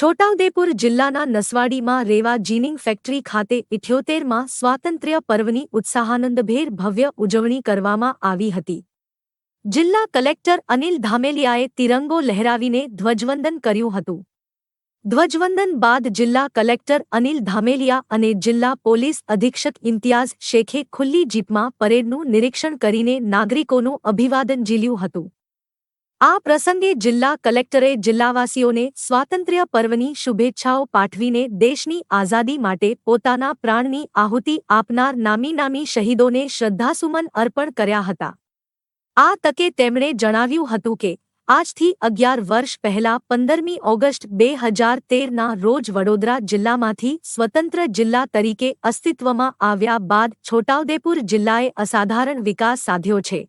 છોટાઉદેપુર જિલ્લાના નસવાડીમાં રેવા ginning factory ખાતે ઇઠ્યોતેરમાં સ્વાતંત્ર્ય પર્વની ઉત્સાહાનંદભેર ભવ્ય ઉજવણી કરવામાં આવી હતી. જિલ્લા કલેક્ટર અનિલ ધામેલિયાએ તિરંગો લહેરાવીને ધ્વજવંદન કર્યું હતું. ધ્વજવંદન બાદ જિલ્લા કલેક્ટર અનિલ ધામેલિયા અને જિલ્લા પોલીસ અધિક્ષક ઇમ્તિયાઝ શેખે ખુલ્લી જીપમાં પરેડનું નિરીક્ષણ કરીને નાગરિકોનું અભિવાદન ઝીલ્યું હતું. આ પ્રસંગે જિલ્લા કલેક્ટરે જિલ્લાવાસીઓને સ્વાતંત્ર્ય પર્વની શુભેચ્છાઓ પાઠવીને દેશની આઝાદી માટે પોતાના પ્રાણની આહુતિ આપનાર નામી નામી શહીદોને શ્રદ્ધાસુમન અર્પણ કર્યા હતા. આ તકે તેમણે જણાવ્યું હતું કે, આજથી અગિયાર વર્ષ પહેલા પંદરમી ઓગસ્ટ બે હજાર તેરના રોજ વડોદરા જિલ્લામાંથી સ્વતંત્ર જિલ્લા તરીકે અસ્તિત્વમાં આવ્યા બાદ છોટાઉદેપુર જિલ્લાએ અસાધારણ વિકાસ સાધ્યો છે.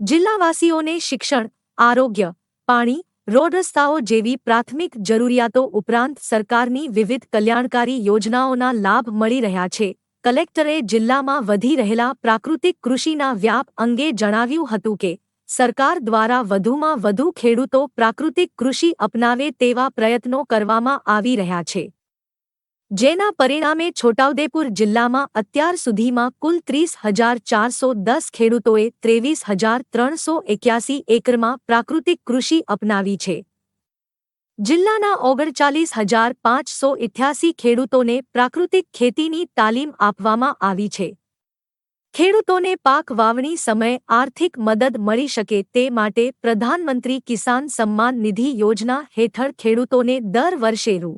જિલ્લાવાસીઓને શિક્ષણ આરોગ્ય, પાણી રોડ રસ્તાઓ જેવી પ્રાથમિક જરૂરિયાતો ઉપરાંત સરકારની વિવિધ કલ્યાણકારી યોજનાઓના લાભ મળી રહ્યા છે. કલેક્ટરે જિલ્લામાં વધી રહેલા પ્રાકૃતિક કૃષિના વ્યાપ અંગે જણાવ્યું હતું કે, સરકાર દ્વારા વધુમાં વધુ ખેડૂતો પ્રાકૃતિક કૃષિ અપનાવે તેવા પ્રયત્નો કરવામાં આવી રહ્યા છે. જેના પરિણામે છોટાઉદેપુર જિલ્લામાં અત્યાર સુધીમાં કુલ ત્રીસ હજાર ચારસો દસ ખેડૂતોએ ત્રેવીસ હજાર ત્રણસો એક્યાસી એકરમાં પ્રાકૃતિક કૃષિ અપનાવી છે. જિલ્લાના ઓગણચાલીસ હજાર પાંચસો ઇઠ્યાસી ખેડૂતોને પ્રાકૃતિક ખેતીની તાલીમ આપવામાં આવી છે. ખેડૂતોને પાક વાવણી સમયે આર્થિક મદદ મળી શકે તે માટે પ્રધાનમંત્રી કિસાન સન્માન નિધિ યોજના હેઠળ ખેડૂતોને દર વર્ષે રૂ.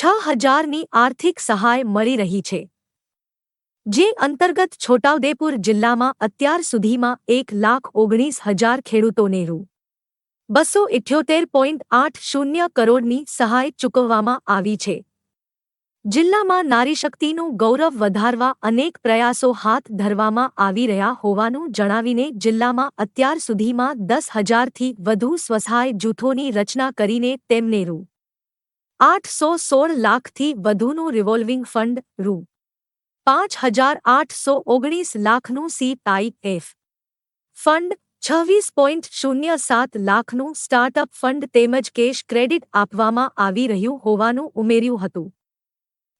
છ હજારની આર્થિક સહાય મળી રહી છે. જે અંતર્ગત છોટાઉદેપુર જિલ્લામાં અત્યાર સુધીમાં એક લાખ ઓગણીસ હજાર ખેડૂતોને રૂ. બસો ઇઠ્યોતેર પોઈન્ટ આઠ શૂન્ય કરોડની સહાય ચૂકવવામાં આવી છે. જિલ્લામાં નારીશક્તિનું ગૌરવ વધારવા અનેક પ્રયાસો હાથ ધરવામાં આવી રહ્યા હોવાનું જણાવીને જિલ્લામાં અત્યાર સુધીમાં દસ હજારથી વધુ સ્વસહાય જૂથોની રચના કરીને તેમને રૂ. આઠસો સોળ લાખથી વધુનું રિવોલ્વિંગ ફંડ રૂ. પાંચ હજાર આઠસો ઓગણીસ લાખનું સીઆઈએફ ફંડ છવ્વીસ પોઈન્ટ શૂન્ય સાત લાખનું સ્ટાર્ટઅપ ફંડ તેમજ કેશ ક્રેડિટ આપવામાં આવી રહ્યું હોવાનું ઉમેર્યું હતું.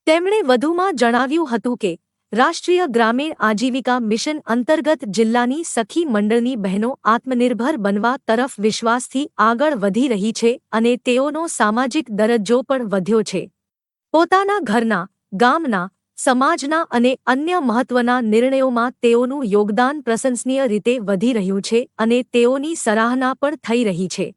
તેમણે વધુમાં જણાવ્યું હતું કે રાષ્ટ્રીય ગ્રામીણ આજીવિકા મિશન અંતર્ગત જિલ્લાની સખી મંડળની બહેનો આત્મનિર્ભર બનવા તરફ વિશ્વાસથી આગળ વધી રહી છે અને તેઓનો સામાજિક દરજ્જો પણ વધ્યો છે. પોતાના ઘરના, ગામના, સમાજના અને અન્ય મહત્વના નિર્ણયોમાં તેઓનું યોગદાન પ્રશંસનીય રીતે વધી રહ્યું છે અને તેઓની સરાહના પણ થઈ રહી છે.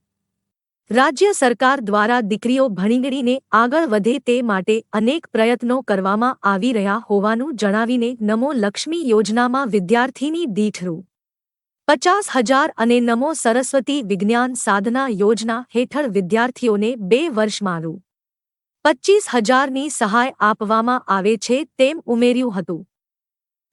રાજ્ય સરકાર દ્વારા દીકરીઓ ભણીગળીને આગળ વધે તે માટે અનેક પ્રયત્નો કરવામાં આવી રહ્યા હોવાનું જણાવીને નમો લક્ષ્મી યોજનામાં વિદ્યાર્થીની દીઠ રૂ પચાસ હજાર અને નમો સરસ્વતી વિજ્ઞાન સાધના યોજના હેઠળ વિદ્યાર્થીઓને બે વર્ષમાં રૂ પચ્ચીસ હજારની સહાય આપવામાં આવે છે તેમ ઉમેર્યું હતું.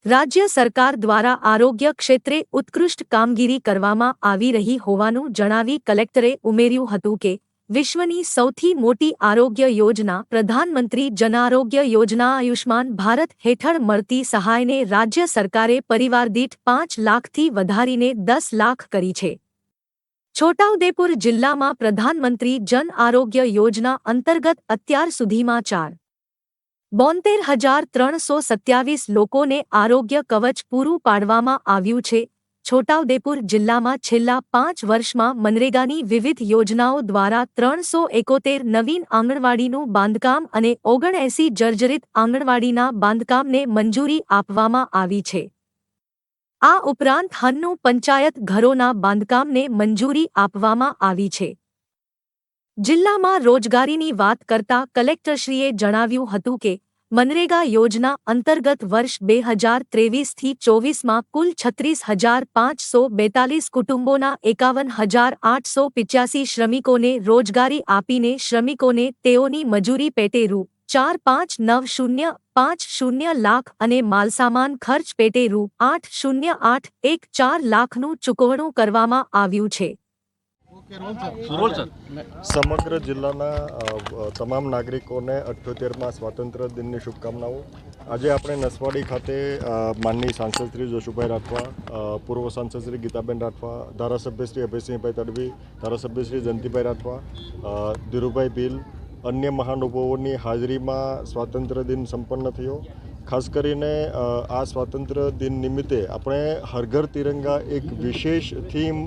રાજ્ય સરકાર દ્વારા આરોગ્ય ક્ષેત્રે ઉત્કૃષ્ટ કામગીરી કરવામાં આવી રહી હોવાનું જણાવી કલેક્ટરે ઉમેર્યું હતું કે, વિશ્વની સૌથી મોટી આરોગ્ય યોજના પ્રધાનમંત્રી જનઆરોગ્ય યોજના આયુષ્માન ભારત હેઠળ મળતી સહાયને રાજ્ય સરકારે પરિવાર દીઠ પાંચ લાખથી વધારીને દસ લાખ કરી છે. છોટાઉદેપુર જિલ્લામાં પ્રધાનમંત્રી જન આરોગ્ય યોજના અંતર્ગત અત્યાર સુધીમાં ચાર બોતેર હજાર ત્રણસો સત્યાવીસ લોકોને આરોગ્ય કવચ પૂરું પાડવામાં આવ્યું છે. છોટાઉદેપુર જિલ્લામાં છેલ્લા પાંચ વર્ષમાં મનરેગાની વિવિધ યોજનાઓ દ્વારા ત્રણસો એકોતેર નવીન આંગણવાડીનું બાંધકામ અને ઓગણએસી જર્જરિત આંગણવાડીના બાંધકામને મંજૂરી આપવામાં આવી છે. આ ઉપરાંત હન્નું પંચાયત ઘરોના બાંધકામને મંજૂરી આપવામાં આવી છે. જિલ્લામાં રોજગારીની વાત કરતા કલેક્ટરશ્રીએ જણાવ્યું હતું કે, મનરેગા યોજના અંતર્ગત વર્ષ બે હજાર ત્રેવીસથી ચોવીસમાં કુલ છત્રીસ હજાર પાંચસો બેતાલીસ કુટુંબોના એકાવન હજાર આઠસો પિચ્યાસી શ્રમિકોને રોજગારી આપીને શ્રમિકોને તેઓની મજૂરી પેટે રૂ. ચાર પાંચ નવ શૂન્ય પાંચ શૂન્ય લાખ અને માલસામાન ખર્ચ પેટે રૂ. આઠ શૂન્ય આઠ એક ચાર લાખનું ચૂકવણું કરવામાં આવ્યું છે. સમગ્ર જિલ્લાના તમામ નાગરિકોને અઠ્યોતેરમાં સ્વાતંત્ર્ય દિનની શુભકામનાઓ. આજે આપણે નસવાડી ખાતે માનની સાંસદ શ્રી જોશુભાઈ રાઠવા પૂર્વ સાંસદ ગીતાબેન રાઠવા, ધારાસભ્ય શ્રી અભયસિંહભાઈ તડવી, ધારાસભ્ય શ્રી જયંતિભાઈ રાઠવા ધીરુભાઈ ભીલ, અન્ય મહાનુભાવોની હાજરીમાં સ્વાતંત્ર્ય દિન સંપન્ન થયો. ખાસ કરીને આ સ્વાતંત્ર્ય દિન નિમિત્તે આપણે હર ઘર તિરંગા એક વિશેષ થીમ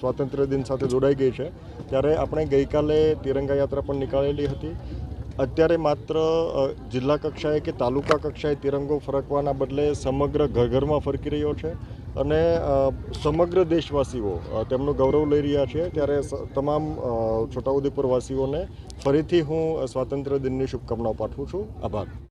સ્વાતંત્ર્ય દિન સાથે જોડાઈ ગઈ છે. ત્યારે આપણે ગઈકાલે તિરંગા યાત્રા પણ નીકાળેલી હતી. અત્યારે માત્ર જિલ્લા કક્ષાએ કે તાલુકા કક્ષાએ તિરંગો ફરકવાના બદલે સમગ્ર ઘર ઘરમાં ફરકી રહ્યો છે અને સમગ્ર દેશવાસીઓ તેમનું ગૌરવ લઈ રહ્યા છે. ત્યારે તમામ છોટાઉદેપુરવાસીઓને છોટાઉદેપુર વાસીઓને ફરીથી હું સ્વાતંત્ર્ય દિનની શુભકામનાઓ પાઠવું છું. આભાર.